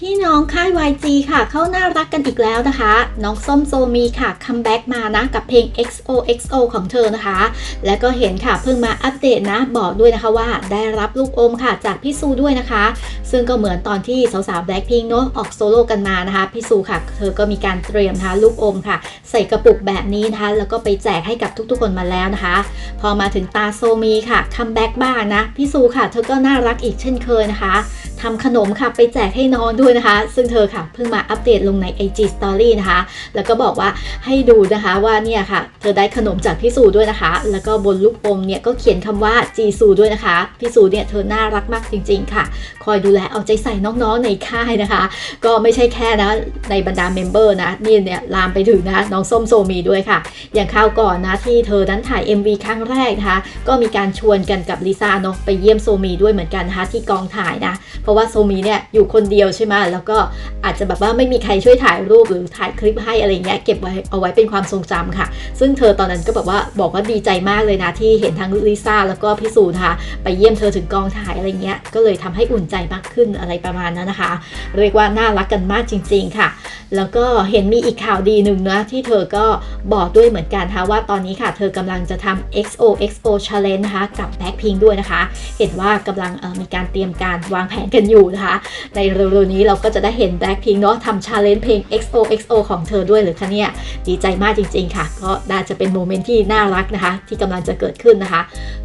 พี่น้องค่าย YG ค่ะ เข้าน่ารักกันอีกแล้วนะคะ น้องส้มโซมีค่ะคัมแบ็กมานะ กับเพลง XOXO ของเธอนะคะ แล้วก็เห็นค่ะเพิ่งมาอัปเดตนะ บอกด้วยนะคะว่าได้รับลูกอมค่ะจากพี่ซูด้วยนะคะ ซึ่งก็เหมือนตอนที่สาวๆ Blackpink เนอะออกโซโล่กันมานะคะ พี่ซูค่ะ เธอก็มีการเตรียมนะคะลูกอมค่ะ ใส่กระปุกแบบนี้นะคะ แล้วก็ไปแจกให้กับทุกๆคนมาแล้วนะคะ พอมาถึงตาโซมีค่ะคัมแบ็กบ้างนะพี่ซูค่ะ เธอก็น่ารักอีกเช่นเคยนะคะทำขนมค่ะไปแจกให้น้องด้วยนะคะ ซึ่งเธอค่ะเพิ่งมาอัปเดตลงใน IG Story นะคะ แล้วก็บอกว่าให้ดูนะคะว่าเนี่ยค่ะ เธอได้ขนมจากพี่สูด้วยนะคะ แล้วก็บนลูกอมเนี่ยก็เขียนคำว่าจีซูด้วยนะคะพี่สูเนี่ยเธอน่ารักมากจริง ๆ ค่ะ คอยดูแลเอาใจใส่น้องๆในค่ายนะคะ ก็ไม่ใช่แค่นะในบรรดาเมมเบอร์นะนี่เนี่ยลามไปถึงนะน้องส้มโซมีด้วยค่ะ อย่างคราวก่อนนะที่เธอนั้นถ่าย MV ครั้งแรกนะคะก็มีการชวนกันกับลิซ่าเนาะไปเยี่ยมโซมีด้วยเหมือนกันนะคะที่กองถ่ายนะเพราะว่าโซมีเนี่ยอยู่คนเดียวใช่ไหมแล้วก็อาจจะแบบว่าไม่มีใครช่วยถ่ายรูปหรือถ่ายคลิปให้อะไรเงี้ยเก็บไว้เอาไว้เป็นความทรงจำค่ะ ซึ่งเธอตอนนั้นก็แบบว่าบอกว่าดีใจมากเลยนะที่เห็นทั้งลิซ่าแล้วก็พี่สูนะคะไปเยี่ยมเธอถึงกองถ่ายอะไรเงี้ยก็เลยทำให้อุ่นใจมากขึ้นอะไรประมาณนั้นนะคะ เรียกว่าน่ารักกันมากจริง ๆค่ะ แล้วก็เห็นมีอีกข่าวดีหนึ่งนะที่เธอก็บอกด้วยเหมือนกันนะคะว่าตอนนี้ค่ะ เธอกำลังจะทำ XOXO Challenge นะคะกับ Blackpink ด้วยนะคะ เห็นว่ากำลังมีการเตรียมการวางแผนกันอยู่นะคะ ในเร็วๆนี้เราก็จะได้เห็น Blackpink เนาะทำ Challenge เพลง XOXO ของเธอด้วยหรือคะเนี่ย ดีใจมากจริง ๆ ค่ะ ก็น่าจะเป็นโมเมนต์ที่น่ารักนะคะ ที่กำลังจะเกิดขึ้นนะคะ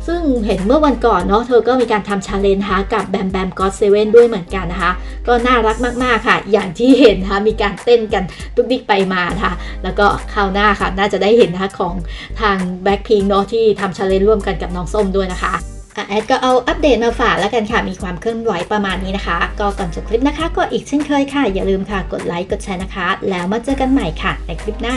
ซึ่งเห็นเมื่อวันก่อนเนาะเธอก็มีการทำ Challenge นะกับแบมแบมก็อตเซเว่นด้วยเหมือนกันนะคะ ก็น่ารักมากๆค่ะ อย่างที่เห็นนะคะมีการเต้นกันดุกดิกไปมานะคะแล้วก็คราวหน้าค่ะ น่าจะได้เห็นนะคะของทาง Blackpink เนาะที่ทำ Challenge ร่วมกันกับน้องส้มด้วยนะคะ แอดก็เอาอัปเดตมาฝากแล้วกันค่ะ มีความเคลื่อนไหวประมาณนี้นะคะ ก็ก่อนจบคลิปนะคะ ก็อีกเช่นเคยค่ะ อย่าลืมค่ะ กดไลค์ กดแชร์นะคะ แล้วมาเจอกันใหม่ค่ะ ในคลิปหน้า